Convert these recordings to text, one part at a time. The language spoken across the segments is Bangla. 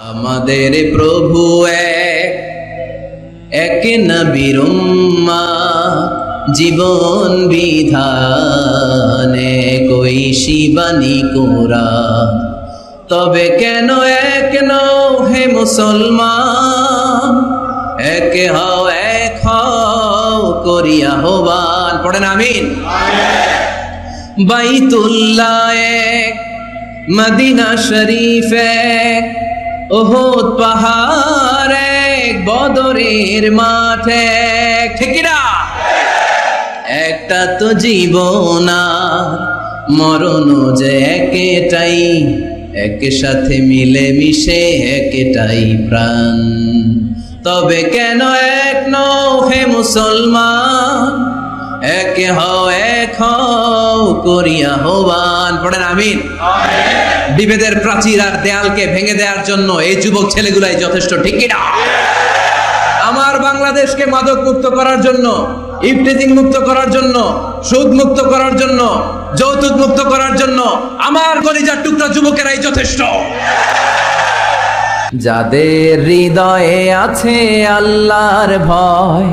আমাদের প্রভু এক এক নবীর জীবন বিধানে কই শিবানী কোরা তবে কেন এক নও হে মুসলমান? এক হও এক হও করিয়া হবান পড়েন, আমিন। বাইতুল্লাহ এক, মদিনা শরীফ এক ওহদ পাহাড় বদরের মাঠ। এক ঠিক একটা তো জীবন মরণ যে একেটাই এক সাথে মিলে মিশে একটাই প্রাণ। তবে কেন এক নও হে মুসলমান এক হও এক হও করিয়া হবান পড়েন, আমিন। বিভেদের প্রাচীর আর দেয়ালকে ভেঙে দেওয়ার জন্য এই যুবক ছেলেগুলাই যথেষ্ট, ঠিক কি না? আমার বাংলাদেশকে মাদক মুক্ত করার জন্য ইফটেজিং মুক্ত করার জন্য, সুদ মুক্ত করার জন্য, যৌতুক মুক্ত করার জন্য আমার কলিজার টুকরা যুবকেরাই যথেষ্ট। যাদের হৃদয়ে আছে আল্লাহর ভয়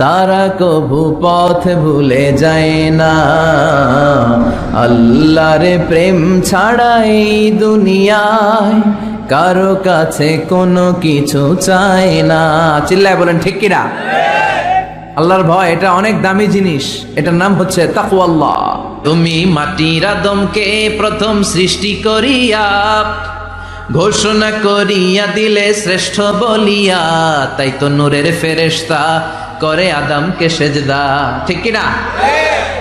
তারা কভু পথ ভুলে যায় না। আল্লাহর প্রেম ছাড়াই দুনিয়ায় কারও কাছে কোনো কিছু চায় না। চিল্লায় বলেন, ঠিক কিনা? আল্লাহর ভয়, এটা অনেক দামি জিনিস। এটার নাম হচ্ছে তাকুয়াল্লাহ তুমি মাটির আদমকে প্রথম সৃষ্টি করিয়া, ঘোষণা করিয়া দিলে শ্রেষ্ঠ বলিয়া, তাই তো নূরের ফেরেশতা করে আদমকে সেজদা, ঠিক কিনা?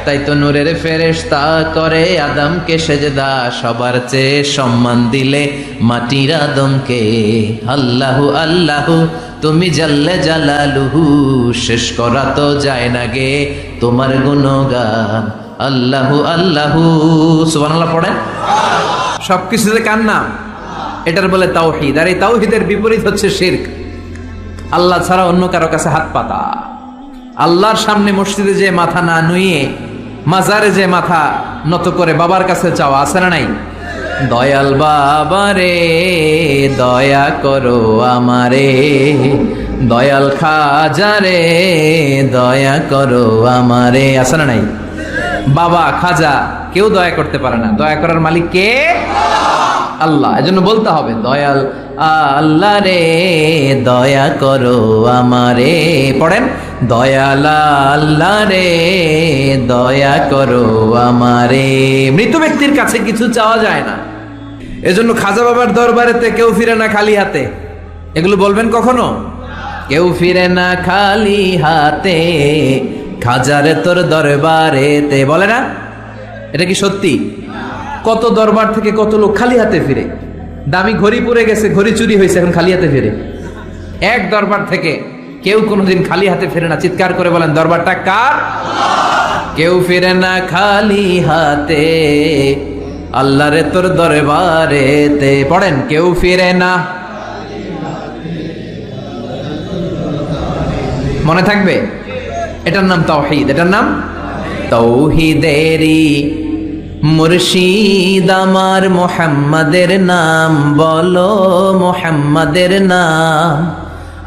তাই তো নূরের ফেরেশতা করে আদমকে সেজদা, সবার চেয়ে সম্মান দিলে মাটির আদমকে। আল্লাহু আল্লাহু, তুমি জাল্লে জালালুহু, শেষ করা তো যায় না গে তোমার গুণগান। আল্লাহু আল্লাহু, সুবহানাল্লাহ পড়েন? সবকিছুতে কার নাম? এটার বলে তাওহিদ। আর এই তাওহিদের বিপরীত হচ্ছে শিরক। আল্লাহ ছাড়া অন্য কারও কাছে হাত পাতা। আল্লাহর সামনে মসজিদে যে মাথা না নুয়ে মাজারে যে মাথা নত করে বাবার কাছে চাওয়া আছে না নাই? দয়াল বাবা রে দয়া করো আমারে। দয়াল খাজারে, দয়া করো আমারে। আছে না নাই? বাবা খাজা কেউ দয়া করতে পারে না। দয়া করার মালিক কে? আল্লাহ। এজন্য বলতে হবে, দয়াল আল্লাহ রে দয়া করো আমারে। পড়েন? দয়াল রে, দয়া করো আমারে। মৃত ব্যক্তির কাছে কিছু চাওয়া যায় না। এজন্য খাজা বাবার দরবারেতে কেউ ফিরে না খালি হাতে। এগুলো বলবেন কখনো? কেউ ফিরে না খালি হাতে। খাজারে তোর দরবারেতে। বলে না? এটা কি সত্যি? কত দরবার থেকে কত লোক খালি হাতে ফিরে। দামি ঘড়ি পরে গেছে, ঘড়ি চুরি হয়েছে, এখন খালি হাতে ফিরে। এক দরবার থেকে কেউ কোনোদিন খালি হাতে ফেরে না। চিৎকার করে বলেন, দরবারটা কার? কেউ ফিরে না খালি হাতে আল্লাহ রে তোর দরবারেতে। পড়েন, কেউ ফিরে না। মনে থাকবে? এটার নাম তাওহিদ। এটার নাম তৌহিদেরি মুর্শিদ আমার মোহাম্মদের নাম। বলো মোহাম্মদের নাম।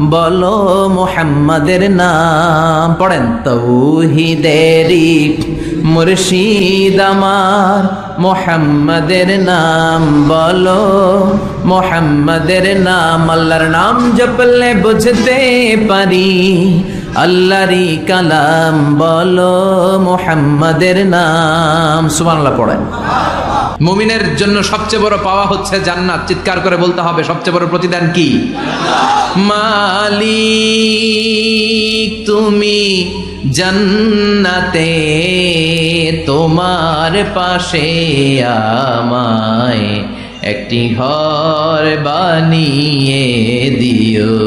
বলো মোহাম্মদের নাম। পড়েন, তৌহিদেরি মুর্শিদ আমার মোহাম্মদের নাম। বলো মোহাম্মদের নাম। আল্লাহর নাম জপলে বুঝতে পারি। আল্লাহরি কালাম। বলো মোহাম্মদের নাম। সুবহানাল্লাহ, পড়েন। মুমিনের জন্য সবচেয়ে বড় পাওয়া হচ্ছে জান্নাত। চিৎকার করে বলতে হবে, সবচেয়ে বড় প্রতিদান কি? মালিক, তুমি জান্নাতে, তোমার পাশে আমায় একটি ঘর বানিয়ে দিও।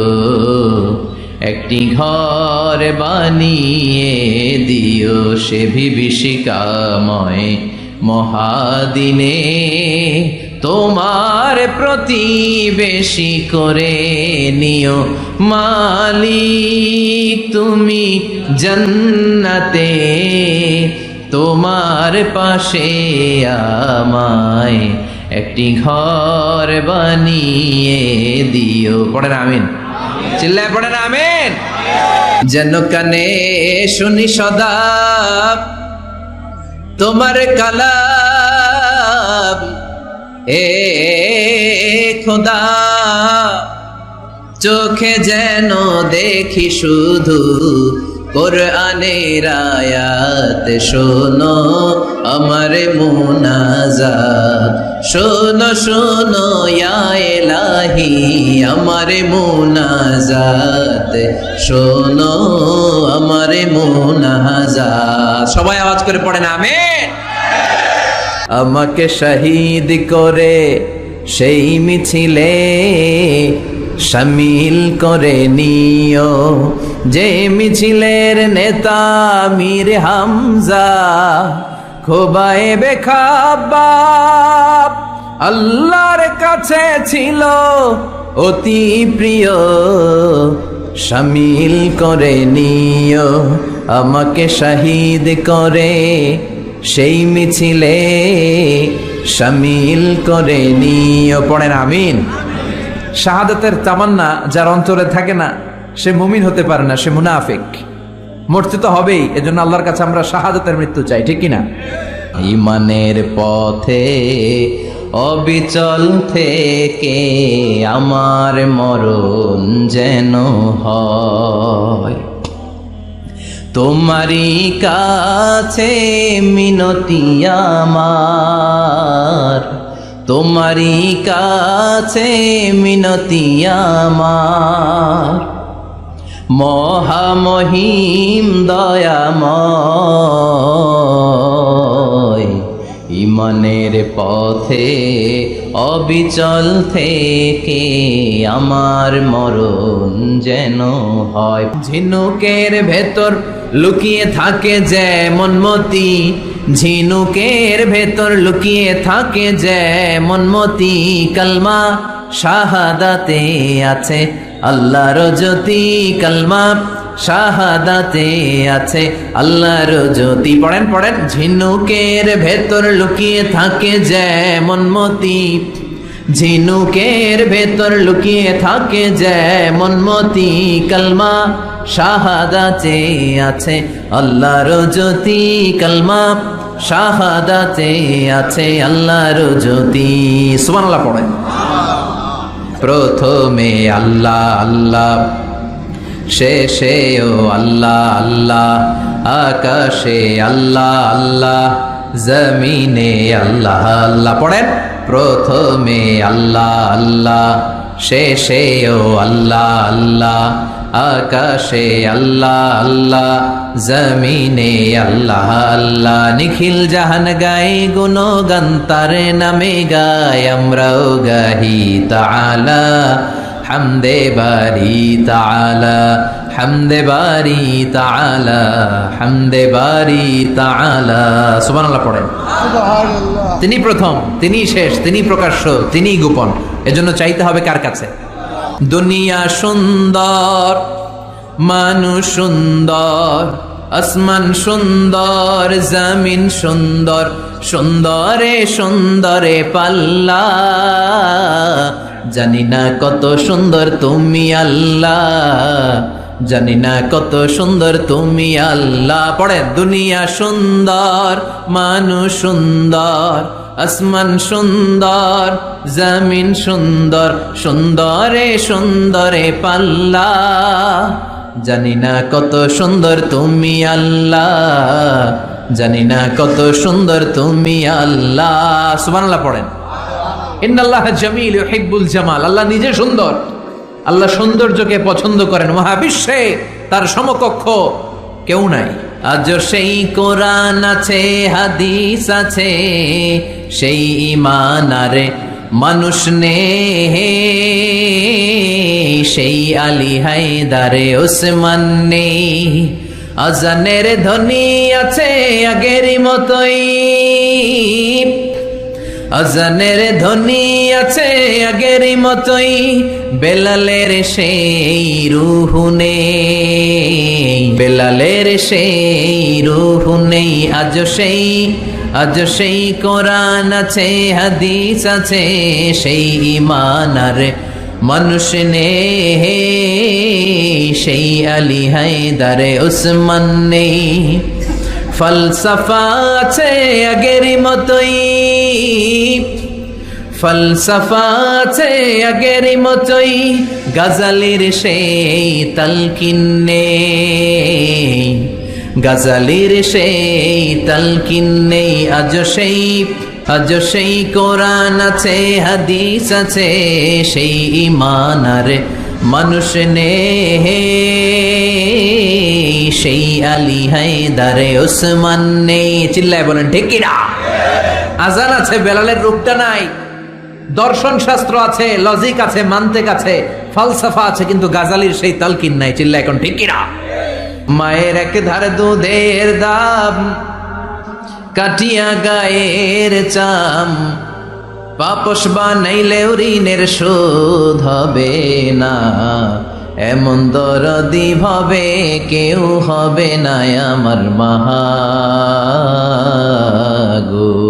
একটি ঘর বানিয়ে দিও সে বিভীষিকাময় মহাদিনে তোমার প্রতিবেশী করে নিও মালিক, তুমি জন্নতে তোমার পাশে আমায় একটি ঘর বানিয়ে দিও। পড়েন আমিন। চিল্লায় পড়েন আমিন। যেন কানে শুনি সদা তোমার কালাম এ খোদা চোখে যেন দেখি শুধু কোরআনের আয়াত শোনো, আমার মুনাজাত। শোনো শোনো এলাহি আমার মুনাজাত। শোনো, আমার মুনাজাত। সবাই আওয়াজ করে পড়েন, আমেন। আমাকে শহীদ করে সেই মিছিলে সামিল করে নিও। যে মিছিলের নেতা মীর হামজা, খোবায়ে বেখাবাব আল্লাহর কাছে ছিল অতি প্রিয়। সামিল করে নিও, আমাকে শহীদ করে সেই মিছিলে। সামিল করে নিও, পড়েন আমিন। শাহাদাতের তামান্না যার অন্তরে থাকে না, সে মুমিন হতে পারে না, সে মুনাফিক। মরতে তো হবেই, এজন্য আল্লাহর কাছে আমরা শাহাদাতের মৃত্যু চাই, ঠিক কিনা? ইমানের পথে, অবিচল থেকে আমার মরণ যেন হয়। তোমারই কাছে মিনতি আমার। তোমারই কাছে মিনতি আমার। মহামহিম দয়াময়, ইমানের পথে অবিচল থেকে আমার মরণ যেন হয়। ঝিনুকের ভেতর লুকিয়ে থাকে যেমন মতি ঝিনুকের ভেতর লুকিয়ে থাকে যেমন মতি কালমা, শাহাদাতে আছে আল্লাহর জ্যোতি কালমা, শাহাদাতে আছে আল্লাহর জ্যোতি। পড়েন পড়েন, ঝিনুকের ভেতর লুকিয়ে থাকে যেমন মতি ঝিনুকের ভেতর লুকিয়ে থাকে যে যেমন মতি কালমা শাহাদাতে আছে আল্লাহর জ্যোতি কালমা শাহাদাতে আছে আল্লাহর জ্যোতি। সুবহানাল্লাহ পড়েন। প্রথমে আল্লাহ আল্লাহ, শেষে ও আল্লাহ আল্লাহ, আকাশে আল্লাহ আল্লাহ, জমিনে আল্লাহ আল্লাহ পড়েন। প্রথমে আল্লাহ আল্লাহ, শেষেও আল্লাহ আল্লাহ, আকাশে আল্লাহ আল্লাহ, জমিনে আল্লাহ আল্লাহ, নিখিল জাহান গাই গুণ গন্তারে নামে গায় আমরাও গাহি তালা হামদে বারি তালা হামদে বারি তালা হামদে বারি তালা সুবহানাল্লাহ পড়েন। তিনি প্রথম তিনি শেষ তিনি প্রকাশ্য তিনি গোপন। এজন্য চাইতে হবে কার কাছে? দুনিয়া সুন্দর মানুষ সুন্দর আসমান সুন্দর জামিন সুন্দর সুন্দরে সুন্দরে পাল্লা। জানি না কত সুন্দর তুমি আল্লাহ। জানি না কত সুন্দর তুমি আল্লাহ। পড়ে, দুনিয়া সুন্দর, মানুষ সুন্দর, আসমান সুন্দর, জমিন সুন্দর, সুন্দরে সুন্দরে পাল্লা। জানি না কত সুন্দর তুমি আল্লাহ। জানি না কত সুন্দর তুমি আল্লাহ। সুবহানাল্লাহ পড়েন। ইন্নাল্লাহ জামিল হিব্বুল জামাল। আল্লাহ নিজে সুন্দর। আল্লাহ সৌন্দর্যকে পছন্দ করেন। মহাবিশ্বে তার সমকক্ষ কেউ নাই। আজ সেই কোরআন আছে, হাদিস আছে, সেই ইমান আরে মানুষ নে সেই আলী হায়দারে ওসমান নেই। আজানের ধ্বনি আছে আগেরই মতোই। আজানের ধ্বনি আছে আগের মতোই, বেলালের সেই রুহু নেই। বেলালের সেই রুহু নেই, আজ সেই আজ সেই কোরআন আছে, হাদিস আছে, সেই ইমান আর মানুষ নে সেই আলী হায়দারে ওসমান নেই। ফলসফা আছে আগেরই মতোই ফলসফা আছে আগেরই মতোই, গাজালির সেই তালকিন্নে গাজালির সেই তালকিন্নে আজ সেই আজ সেই কোরআন আছে, হাদিস আছে, সেই ইমান আর মানুষ নে সেই আলী হায়দারে ওসমান নেই, চিল্লায় বলেন ঠিকিরা আজান আছে, বেলালের রূপটা নাই। দর্শন শাস্ত্র আছে লজিক আছে, মান্তেক আছে ফালসাফা আছে, কিন্তু গাজালির সেই তালকিন নাই, চিল্লা এখন ঠিকিরা মায়ের এক ধারে দুধের দাম, কাটিয়া গায়ের চাম, পাপস বানাইলেও ঋণের শোধ হবে না। এমন দরদি ভাবে কেউ হবে না, আমার মাহাগো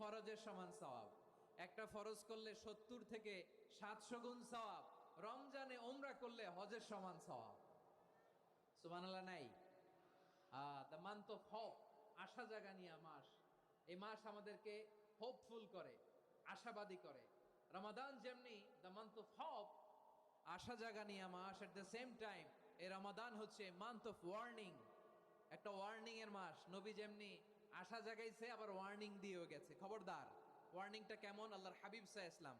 ফরজের সমান সওয়াব। একটা ফরজ করলে সত্তর থেকে সাতশো গুণ সওয়াব, রমজানে ওমরা করলে হজের সমান সওয়াব। সুবহানাল্লাহ, নাই? দ্য মান্থ অফ আশা জাগানিয়া মাস। এই মাস আমাদেরকে হোপফুল করে, আশাবাদী করে। রমাদান যেমনি দ্য মান্থ অফ আশা জাগানিয়া মাস। এট দ্য সেম টাইম এই রমাদান হচ্ছে মান্থ অফ ওয়ার্নিং একটা ওয়ার্নিং এর মাস, নবী যেমনি আশা জাগাইছে, আবার ওয়ার্নিং দিয়েও গেছে। খবরদার ওয়ার্নিংটা কেমন? আল্লাহর হাবিব সাহ ইসলাম,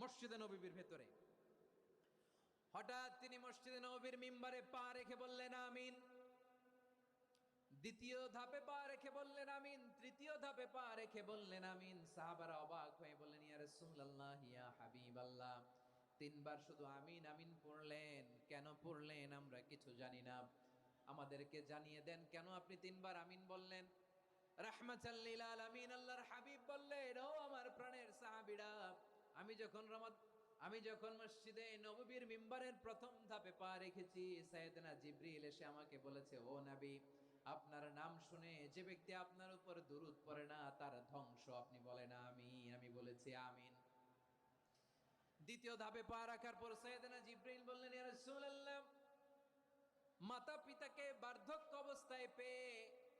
মসজিদে নবীর ভেতরে। হঠাৎ তিনি মসজিদে নবীর মিম্বারে পা রেখে বললেন, আমিন। দ্বিতীয় ধাপে পা রেখে বললেন, আমিন। তৃতীয় ধাপে পা রেখে বললেন, আমিন। সাহাবারা অবাক হয়ে বললেন, ইয়া রাসূলুল্লাহ, ইয়া হাবিবাল্লাহ। তিনবার শুধু আমিন আমিন পড়লেন। কেন পড়লেন? আমরা কিছু জানি না। আমাদেরকে জানিয়ে দেন, কেন আপনি তিনবার আমিন বললেন? আল্লাহর হাবিব বললেন, ও আমার প্রাণের আমি যখন আমি যখন মসজিদে মিম্বারের প্রথম ধাপে পা রেখেছি জিব্রিল এসে আমাকে বলেছে, ও আপনার নাম শুনে যে ব্যক্তি আপনার উপর দুরুদ পড়ে না, তার ধ্বংস আপনি বলেন আমি আমি বলেছি, আমিন। দ্বিতীয় ধাপে পা রাখার পর সৈয়দনা জিব্রাইল বললেন মাতা পিতাকে বার্ধক্য অবস্থায় পেয়ে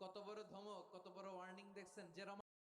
কত বড় ধমক কত বড় ওয়ার্নিং দেখছেন যে